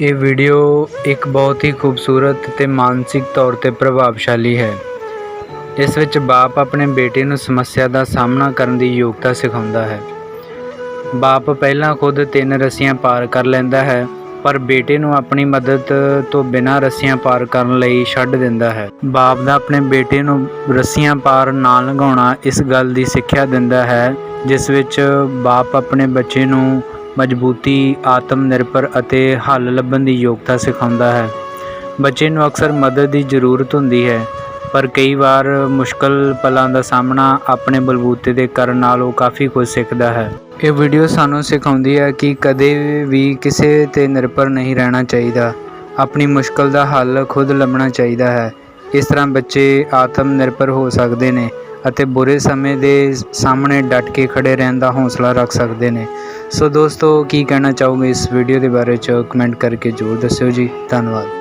ਇਹ ਵੀਡੀਓ ਇੱਕ ਬਹੁਤ ਹੀ ਖੂਬਸੂਰਤ ਤੇ ਮਾਨਸਿਕ ਤੌਰ ਤੇ ਪ੍ਰਭਾਵਸ਼ਾਲੀ ਹੈ। ਇਸ ਵਿੱਚ ਬਾਪ ਆਪਣੇ ਬੇਟੇ ਨੂੰ ਸਮੱਸਿਆ ਦਾ ਸਾਹਮਣਾ ਕਰਨ ਦੀ ਯੋਗਤਾ ਸਿਖਾਉਂਦਾ ਹੈ। ਬਾਪ ਪਹਿਲਾਂ ਖੁਦ ਤਿੰਨ ਰੱਸੀਆਂ ਪਾਰ ਕਰ ਲੈਂਦਾ ਹੈ, ਪਰ ਬੇਟੇ ਨੂੰ ਆਪਣੀ ਮਦਦ ਤੋਂ ਬਿਨਾਂ ਰੱਸੀਆਂ ਪਾਰ ਕਰਨ ਲਈ ਛੱਡ ਦਿੰਦਾ ਹੈ। ਬਾਪ ਦਾ ਆਪਣੇ ਬੇਟੇ ਨੂੰ ਰੱਸੀਆਂ ਪਾਰ ਨਾ ਲੰਘਾਉਣਾ ਇਸ ਗੱਲ ਦੀ ਸਿੱਖਿਆ ਦਿੰਦਾ ਹੈ, ਜਿਸ ਵਿੱਚ ਬਾਪ ਆਪਣੇ ਬੱਚੇ ਨੂੰ ਮਜ਼ਬੂਤੀ ਆਤਮ ਨਿਰਭਰ ਅਤੇ ਹੱਲ ਲੱਭਣ ਦੀ ਯੋਗਤਾ ਸਿਖਾਉਂਦਾ ਹੈ। ਬੱਚੇ ਨੂੰ ਅਕਸਰ ਮਦਦ ਦੀ ਜ਼ਰੂਰਤ ਹੁੰਦੀ ਹੈ, ਪਰ ਕਈ ਵਾਰ ਮੁਸ਼ਕਲ ਪਲਾਂ ਦਾ ਸਾਹਮਣਾ ਆਪਣੇ ਬਲਬੂਤੇ ਦੇ ਕਰਨ ਨਾਲ ਉਹ ਕਾਫੀ ਕੁਝ ਸਿੱਖਦਾ ਹੈ। ਇਹ ਵੀਡੀਓ ਸਾਨੂੰ ਸਿਖਾਉਂਦੀ ਹੈ ਕਿ ਕਦੇ ਵੀ ਕਿਸੇ ਤੇ ਨਿਰਭਰ ਨਹੀਂ ਰਹਿਣਾ ਚਾਹੀਦਾ। ਆਪਣੀ ਮੁਸ਼ਕਲ ਦਾ ਹੱਲ ਖੁਦ ਲੱਭਣਾ ਚਾਹੀਦਾ ਹੈ। ਇਸ ਤਰ੍ਹਾਂ ਬੱਚੇ ਆਤਮ ਨਿਰਭਰ ਹੋ ਸਕਦੇ ਨੇ। ਅਤੇ ਬੁਰੇ ਸਮੇਂ ਦੇ ਸਾਹਮਣੇ ਡਟ ਕੇ ਖੜੇ ਰਹਿਣ ਦਾ ਹੌਸਲਾ ਰੱਖ ਸਕਦੇ ਨੇ। ਸੋ ਦੋਸਤੋ, ਕੀ ਕਹਿਣਾ ਚਾਹੋਗੇ ਇਸ ਵੀਡੀਓ ਦੇ ਬਾਰੇ ਚ? ਕਮੈਂਟ ਕਰਕੇ ਜ਼ਰੂਰ ਦੱਸਿਓ ਜੀ। ਧੰਨਵਾਦ।